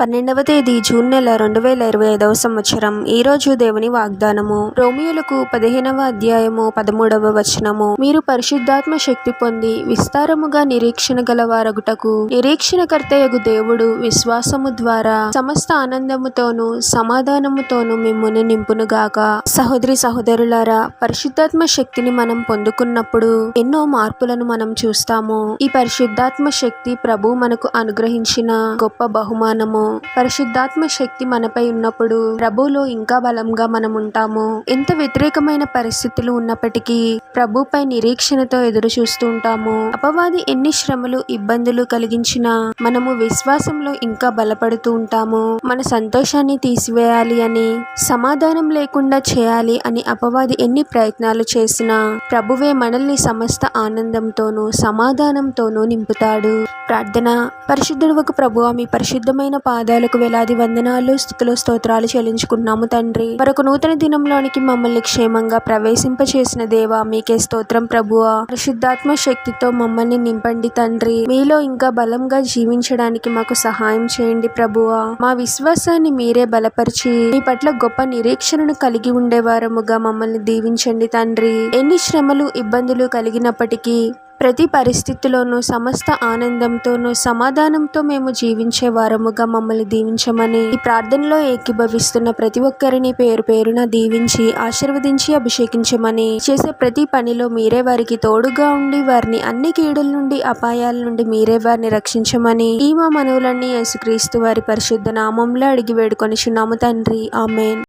పన్నెండవ తేదీ జూన్ నెల రెండు వేల ఇరవై ఐదవ సంవత్సరం. ఈ రోజు దేవుని వాగ్దానము. రోమియోలకు పదిహేనవ అధ్యాయము పదమూడవ వచనము. మీరు పరిశుద్ధాత్మ శక్తి పొంది విస్తారముగా నిరీక్షణ గల వారగుటకు నిరీక్షణకర్తయగు దేవుడు విశ్వాసము ద్వారా సమస్త ఆనందముతోనూ సమాధానముతోనూ మిమ్మును నింపునుగాక. సహోదరి సహోదరులారా పరిశుద్ధాత్మ శక్తిని మనం పొందుకున్నప్పుడు ఎన్నో మార్పులను మనం చూస్తాము. ఈ పరిశుద్ధాత్మ శక్తి ప్రభు మనకు అనుగ్రహించిన గొప్ప బహుమానము. పరిశుద్ధాత్మ శక్తి మనపై ఉన్నప్పుడు ప్రభులో ఇంకా బలంగా మనం ఉంటాము ఎంత వ్యతిరేకమైన పరిస్థితులు ఉన్నప్పటికీ ప్రభుపై నిరీక్షణతో ఎదురు చూస్తూ ఉంటాము. అపవాది ఎన్ని శ్రమలు ఇబ్బందులు కలిగించినా మనము విశ్వాసంలో ఇంకా బలపడుతూ ఉంటాము. మన సంతోషాన్ని తీసివేయాలి అని సమాధానం లేకుండా చేయాలి అని అపవాది ఎన్ని ప్రయత్నాలు చేసినా ప్రభువే మనల్ని సమస్త ఆనందంతోనూ సమాధానంతోనూ నింపుతాడు. ప్రార్థన. పరిశుద్ధుడు ఒక ప్రభు మీ పరిశుద్ధమైన పాదాలకు వేలాది వందనాలు స్థుతులు స్తోత్రాలు చెల్లించుకున్నాము తండ్రి. మరొక నూతన దినంలోనికి మమ్మల్ని క్షేమంగా ప్రవేశింపచేసిన దేవా మీకే స్తోత్రం ప్రభువా. పరిశుద్ధాత్మ శక్తితో మమ్మల్ని నింపండి తండ్రి. మీలో ఇంకా బలంగా జీవించడానికి మాకు సహాయం చేయండి ప్రభువా. మా విశ్వాసాన్ని మీరే బలపరిచి మీ పట్ల గొప్ప నిరీక్షణను కలిగి ఉండేవారముగా మమ్మల్ని దీవించండి తండ్రి. ఎన్ని శ్రమలు ఇబ్బందులు కలిగినప్పటికీ ప్రతి పరిస్థితిలోనూ సమస్త ఆనందంతోనూ సమాధానంతో మేము జీవించే వారముగా మమ్మల్ని దీవించమని ఈ ప్రార్థనలో ఏకీభవిస్తున్న ప్రతి ఒక్కరిని పేరు పేరున దీవించి ఆశీర్వదించి అభిషేకించమని చేసే ప్రతి పనిలో మీరే వారికి తోడుగా ఉండి వారిని అన్ని కీడుల నుండి అపాయాల నుండి మీరే వారిని రక్షించమని ఈ మా మనవులన్నీ యేసుక్రీస్తు వారి పరిశుద్ధ నామంలో అడిగి వేడుకొనిచున్నాము తండ్రి. ఆమెన్.